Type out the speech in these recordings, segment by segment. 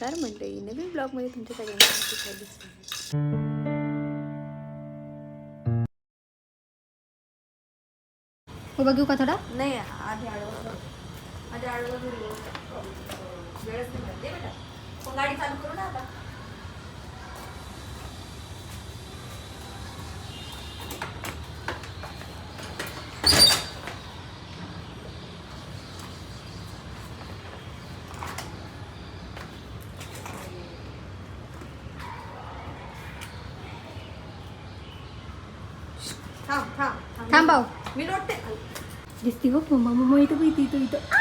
तर मंडळी नवीन ब्लॉगमध्ये तुमच्या सगळ्यांना स्वागत हो बघू का थोडा? नाही आधी आडवं आधी आडवं घरी वेळच नाही गाडी चालू करू ना आता. थांब थांब थांब. भाऊ. मी लोटते दिसती हो मम्मा मम्मा इथं इथं इथं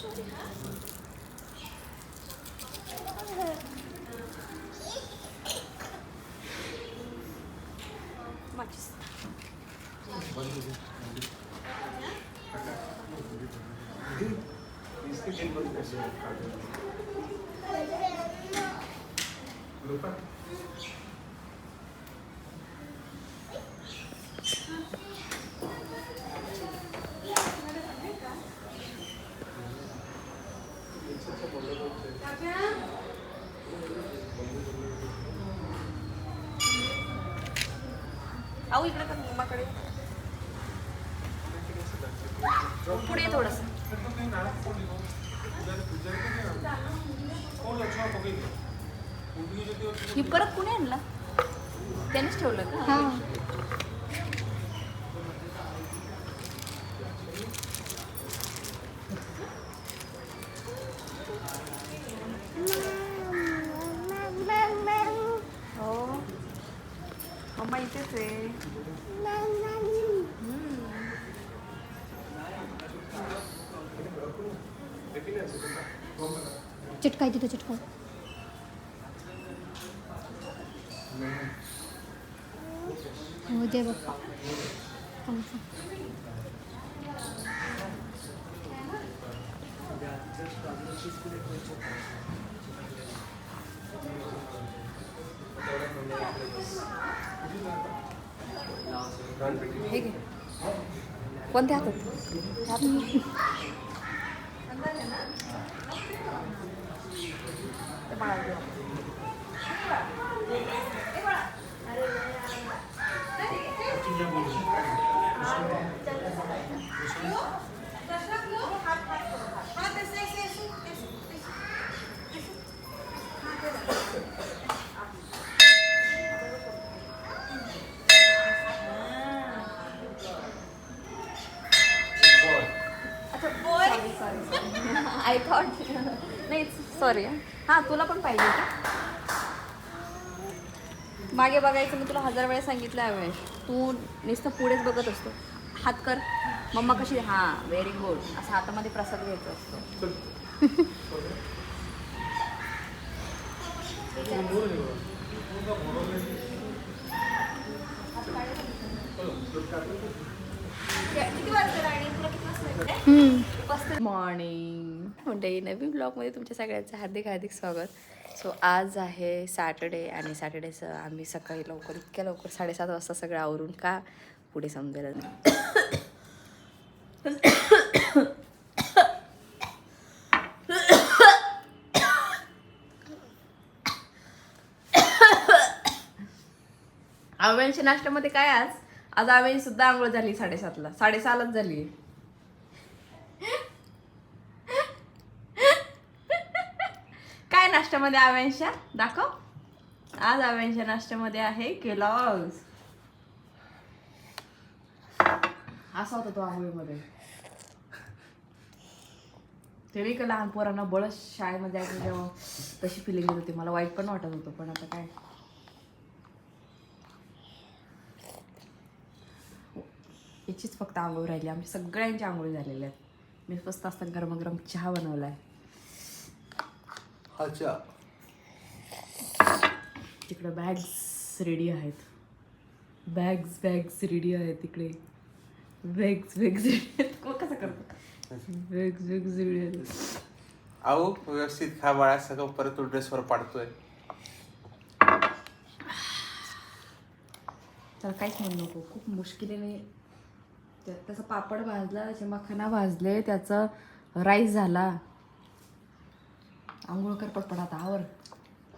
สวัสดีค่ะ आऊ इकडे पण मम्माकडे पुढे थोडस. ही परत कुणी आणला? त्यानेच ठेवलं का? चिटकाय तिथं चिटकाय हो जय बाप्पा हे घे. कोणत्या हातात? ह्या हातात. ते बाळाला दे. हां तुला पण पाहिजे का मागे बघायचं मी तुला हजार वेळा सांगितलं आहे वेळेस तू नुसतं पुढेच बघत असतो. हात कर. मम्मा कशी हां व्हेरी गुड असं हातामध्ये प्रसाद घ्यायचा असतो. मॉर्निंग म्हणजे नवीन ब्लॉगमध्ये तुमच्या सगळ्यांचं हार्दिक हार्दिक स्वागत. सो आज आहे सॅटर्डे आणि सॅटर्डेचं आम्ही सकाळी लवकर इतक्या लवकर साडेसात वाजता सगळं आवरून का पुढे समजेल नाही. आव्यांच्या नाश्त्यामध्ये काय आज? आज आव्यांची सुद्धा आंघोळ झाली साडेसातला. साडेसहालाच झाली काय नाश्त्यामध्ये आव्यांशा दाखव. आज आव्यांच्या नाश्त्यामध्ये आहे केलॉग्स असा होता तो आंघोळीमध्ये. तरी का लहान पोरांना बळच शाळेमध्ये जायचं जेव्हा तशी फिलिंग येत होती. मला वाईट पण वाटत होतं पण आता काय? याचीच फक्त आंघोळ राहिली. आमच्या सगळ्यांच्या आंघोळी झालेल्या आहेत. मी स्वस्त असताना गरमागरम चहा बनवलाय. अच्छा. तिकडं बॅग्स रेडी आहेत. बॅग्स बॅग्स रेडी आहेत तिकडे बॅग्स बॅग्स रेडी आहेत. कसं करतो? बॅग्स बॅग्स रेडी आहेत. अहो व्यवस्थित खा बाळा सगळं परत तो ड्रेसवर पाडतोय. त्याला काहीच म्हणू नको. खूप मुश्किलीने त्या- त्याचा पापड भाजला त्याचे मखाना भाजले त्याचं राईस झाला. आंघोळ कर पटपट आता आवर.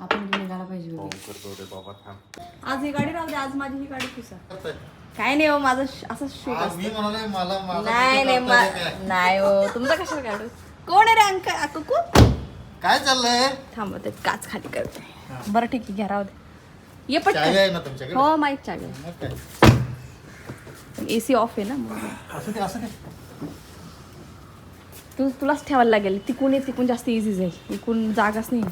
आपण इकडे निघायला पाहिजे हो उद्या. करतो रे बाबा थांब. आज ही गाडी राहू दे आज माझी ही गाडी पुसा काय नाही हो माझं श- असं शूट आज मी म्हणाले मला माझा नाही नाही मा- नाही. हो तुमचा कशाला काढू कोण आहे रे अंक कुकू. काय चाललंय? थांबा ते काच खाली करते. बरं ठीक आहे घ्या राहू दे. ये चावी पटकन आहे ना तुमच्याकडे? हो माहीत मग काय? ए सी ऑफ आहे ना मग. असू दे असू दे. तू तुलाच ठेवायला लागेल. तिकून ये तिकून जास्त इझी जाईल. इकून जागाच नाही.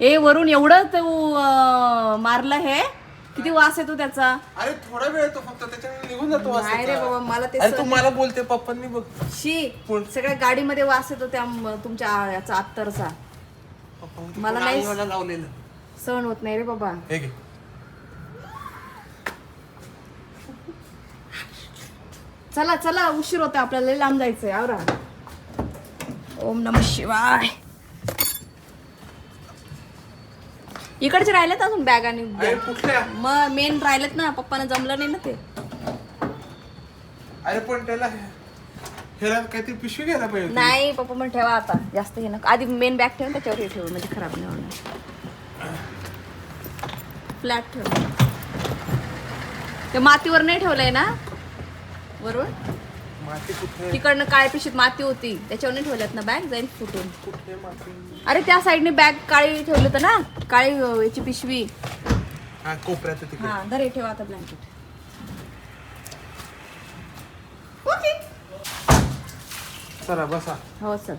ए वरून एवढं तू मारलं हे? किती वास येतो त्याचा. अरे थोडा वेळ येतो फक्त. त्याच्याने निघून जातो वास नाही रे. बाबा मला ते अरे तू मला बोलते पप्पांनी बघ. शी सगळ्या गाडीमध्ये वास येतो त्या म- तुमच्या आ- याचा अत्तरचा. मला नाही- लावलेलं. सहन होत नाही रे बाबा. हे घे. चला चला उशीर होता आपल्याला लय लांब जायचंय आवरा. ओम नम शिवाय. इकडचे राहिलेत अजून बॅग आणि अरे कुठल्या? मग मेन राहिलेत ना पप्पाना जमलं नाही ना ते. अरे पण त्याला ह्याला काहीतरी पिशवी घ्यायला पाहिजे होती. नाही पप्पा पण ठेवा आता जास्त हे नका. आधी मेन बॅग ठेवून त्याच्यावर हे ठेवू म्हणजे खराब नाही होणार. फ्लॅट ठेव ते मातीवर नाही ठेवलंय ना? बरोबर माती कुठे? तिकडनं काळ्या पिशीत माती होती त्याच्यावर ठेवल्यात ना बॅग जाईल फुटून. कुठे माती? अरे त्या साईडने बॅग काळी ठेवली होतं ना काळी अं, याची पिशवी. हा कोपऱ्यात आहे तिकडे. हा दर हे ठेवा आता ब्लँकेट चला बसा. हो सर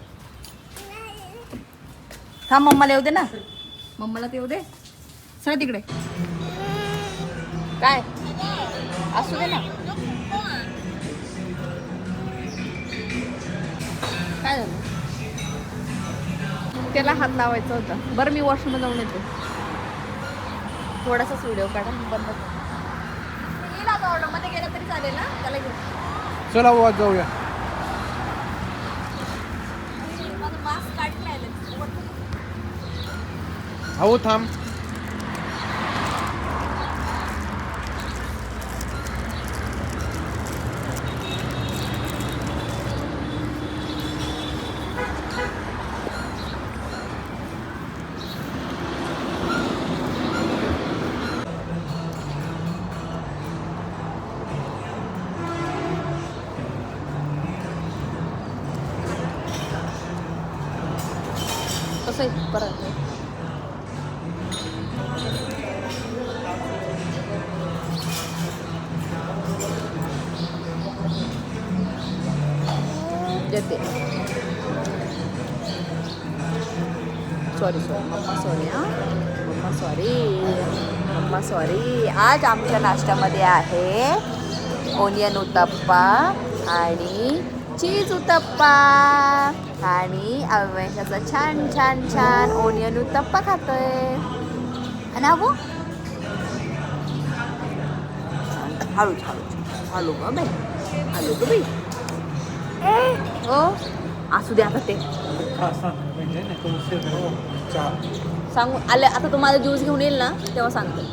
थांब मम्माला येऊ दे ना. मम्माला ते येऊ दे. सर तिकडे. काय? असू दे ना. काय झालं? त्याला हात लावायचा होता. बरं मी वॉशरूमला जाऊन येते. थोडासाच व्हिडिओ काढा मी बंद. येईल आता ऑर्डरमध्ये गेलं तरी चालेल ना? त्याला घेऊ चला बुवा जाऊया. माझं मास्क काढून राहिलं हो थांब. देते. सॉरी सॉरी मम्मा सॉरी हां. मम्मा सॉरी मम्मा सॉरी आज आमच्या नाश्त्यामध्ये आहे ओनियन उत्तप्पा आणि चीज उत्तप्पा आणि अवैशाचा छान छान छान ओनियन उत्तप्पा खातोय. है ना वो हळू हळू हळू ग बाई. हळू ग बाई. ए हो? असू दे आता ते. सांगू आले आता तुम्हाला ज्यूस घेऊन येईल ना तेव्हा सांगते.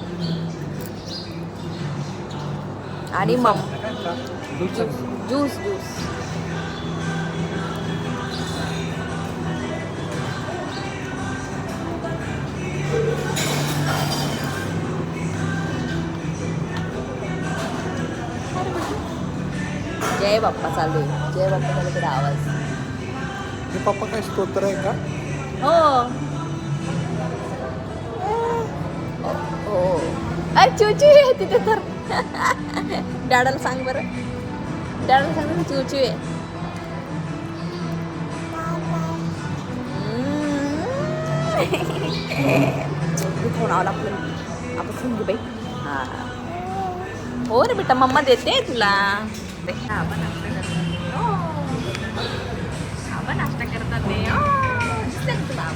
आणि मग ज्यूस ज्यूस. जय बाप्पा चालू आहे जय बाप्पा चालू आहे आवाज हे पप्पा काय स्तोत्र आहे का हो हो अरे चुचू आहे तिथे तर डॅडाला सांग बरं डॅडाला सांग बरं चुचू आहे हम्म. फोन आला आपलं आपण फोन घेऊ बाई हा हो रे बेटा मम्मा देते तुला करते साबण नाश्ता करतात. हो. आपण नाश्ता करतात ते हो. तुला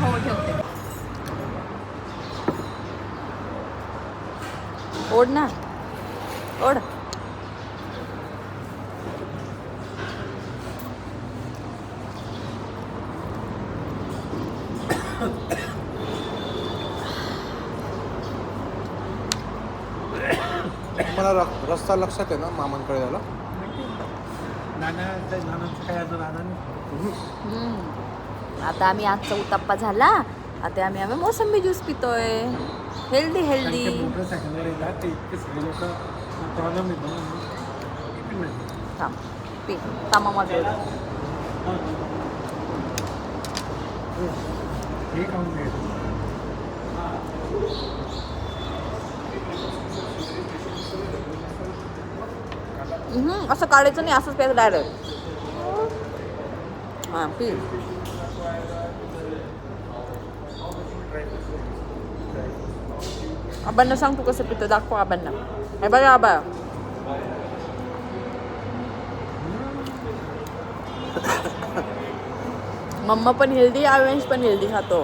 हो ठेवते ओढ ना ओढ मला र- रस्ता लक्षात आहे ना मामांकडे झाला हम्म. आता आम्ही आजचा उत्तप्पा झाला. आता आम्ही आम्ही मोसंबी ज्यूस पितोय. हेल्दी हेल्दी थांब. पी. थांबा मग. हम्म, असं काढायचं नाही असंच प्यायचं डायरेक्ट हां पी. आबांना सांग तू कसं पितं दाखव आबांना. हे बघा आबा. मम्मा पण हेल्दी आवेंश पण हेल्दी खातो.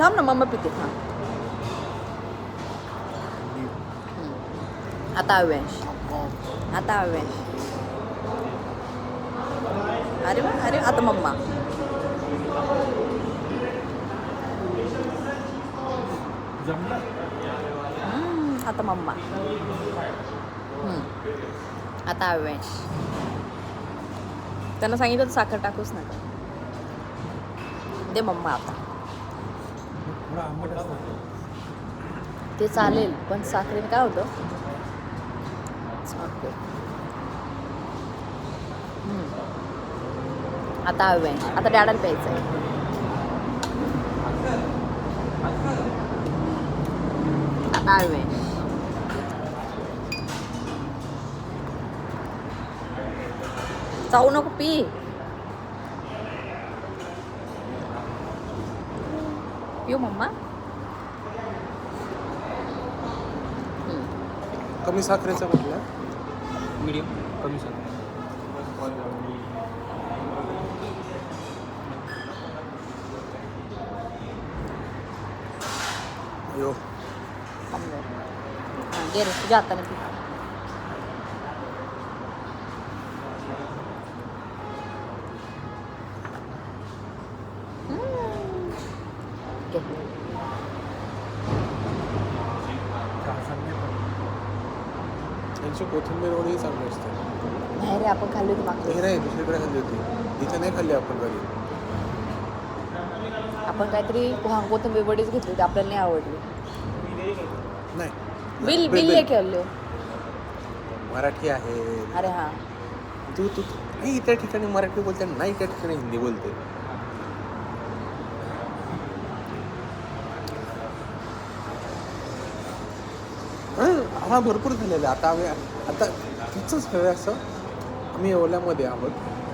थांब ना मम्मा पिते. थांब आता अव्यांश आता अव्यांश अरे वा अरे आता मम्मा. आता मम्मा. आता अव्यांश त्यांना सांगितलं साखर टाकूच नका. दे मम्मा आता. ते चालेल पण साखरेने काय होतं? ओके. आता अव्यांश आता डॅडाला प्यायचं आहे आता अव्यांश जाऊ नको पी. पिऊ मम्मा. हम्म. कमी साखरेचा म्हटलं. मीडियम कमी सर अयो थांब जरा. हां, घे रे तुझ्या हाताने पी हम्म. घे. कोथिंबीर वडी चांगली असते. नाही रे आपण खाल्ली होती हे नाही दुसरीकडे खाल्ली होती. इथे नाही खाल्ली आपण वेळी. आपण काहीतरी पोहा कोथिंबीर वडीच घेतली होती आपल्याला नाही आवडली. नाही. बिल बिल लेके आलो मराठी आहे. अरे हां. तू तू नाही त्या ठिकाणी मराठी बोलते नाही त्या ठिकाणी हिंदी बोलते. हं, भरपूर झालेला आहे. आता आम्ही आता तिचंच सगळं असं आम्ही येवल्यामध्ये आहोत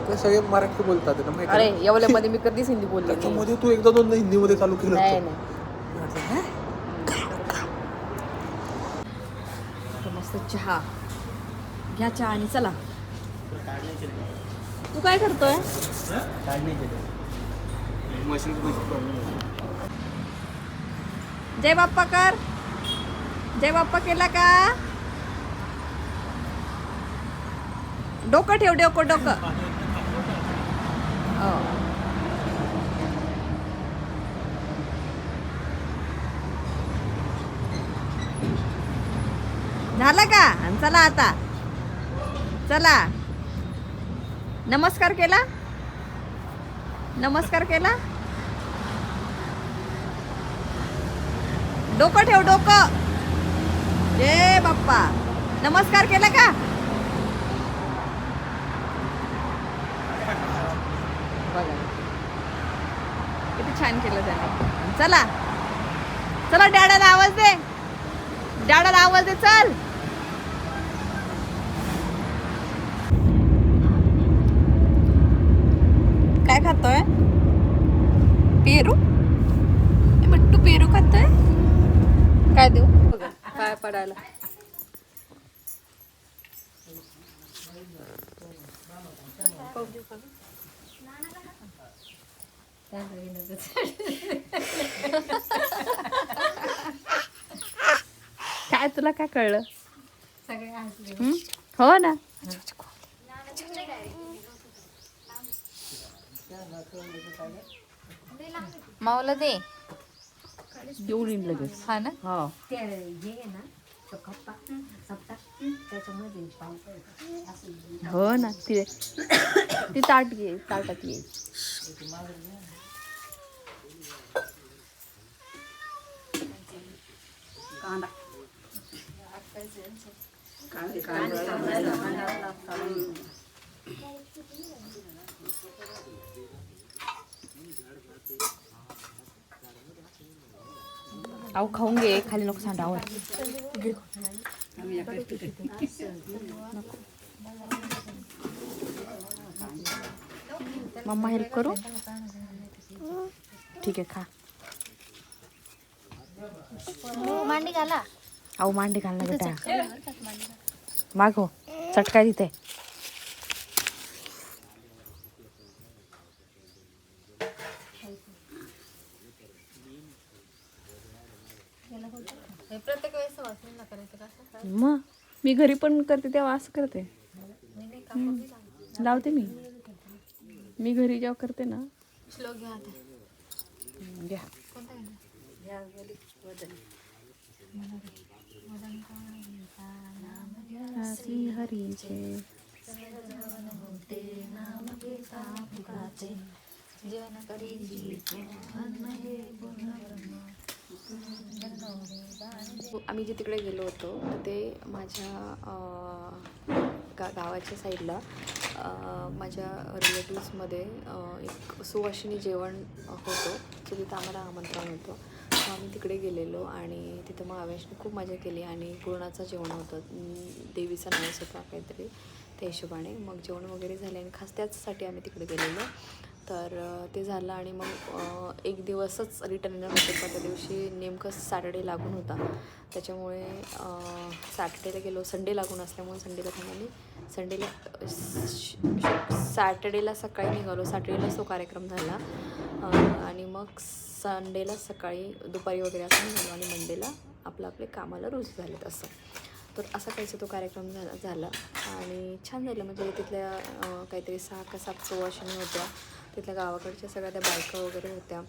ते सगळे मराठी बोलतात त्यांना माहिती अरे आहे. एवढ्यामध्ये मी कधीच हिंदी बोलली नाही त्याच्यामध्ये तू एकदा दोनदा हिंदीमध्ये चालू केलं नाही होतं. नाही मी म्हटलं, "हं?" तर मस्त चहा घ्या चहा आणि चला तू काय करतोय जय बाप्पा कर जय बाप्पा केला का? डोकं ठेव डोकं डोकं. हो. झालं का? आणि चला आता. चला. नमस्कार केला? नमस्कार केला? डोकं ठेव डोकं. जय बाप्पा. नमस्कार केला का? बघा. किती छान केलं त्याने. चला. चला डॅडाला आवाज दे. डॅडाला आवाज दे चल काय खातोय पेरू ए, बट्टू पेरू खातोय काय देऊ काय पडायला काय तुला काय कळलं? हं? हो ना. मावला दे. देऊन येईन लगेच. हा ना? हो. हो ना हो ना ती ती ताट घे ताटात येईल अहो खाऊन घे खाली नको सांडावर मम्मा हेल्प करू ठीक आहे खा मांडी घाला अहो मांडी घाल ना बेटा मागो चटका तिथे प्रत्येक वेळेस वाचून करायचं का? असं? मग? मी घरी पण करते तेव्हा असं करते. लावते मी. मी घरी जेव्हा करते ना. श्लोक घ्या आता. घ्या. कोणता घेणार हसी हरीचे जेवण करी आम्ही जे तिकडे गेलो होतो तर ते माझ्या गा गावाच्या साईडला माझ्या रिलेटिव्समध्ये एक सुवासिनी जेवण होतं सो तिथं आम्हाला आमंत्रण होतं. सो आम्ही तिकडे गेलेलो आणि तिथं मग आवेशने खूप मजा केली आणि पूर्णाचं जेवण होतं. देवीचा नवस होता काहीतरी त्या हिशोबाने. मग जेवण वगैरे झाले आणि खास त्याचसाठी आम्ही तिकडे गेलेलो. तर ते झालं आणि मग एक दिवसच रिटर्न येणार होते. पण त्या दिवशी नेमकं सॅटर्डे लागून होता. त्याच्यामुळे सॅटर्डेला गेलो. संडे लागून असल्यामुळे संडेला थांबली संडेला सॅटर्डेला सकाळी निघालो. सॅटर्डेलाच तो कार्यक्रम झाला. आणि मग संडेला सकाळी दुपारी वगैरे असं निघालो आणि मंडेला आपलं आपले कामाला रुजू झालेत असं. तर असा काहीचा तो कार्यक्रम झाला झाला. आणि छान झालं. म्हणजे तिथल्या काहीतरी सहा का सात सव्वाशिनी होत्या. तिथल्या गावाकडच्या सगळ्या त्या बायका वगैरे होत्या.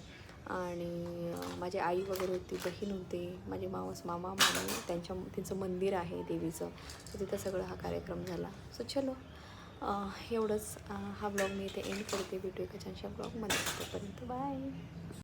आणि माझी आई वगैरे होती बहीण होती माझी मावस मामा मामी त्यांच्या तिचं मंदिर आहे देवीचं. तर तिथं सगळं हा कार्यक्रम झाला. सो चलो. एवढंच. हा ब्लॉग मी इथे एंड करते. भेटू एका छानशा ब्लॉगमध्ये. तोपर्यंत. बाय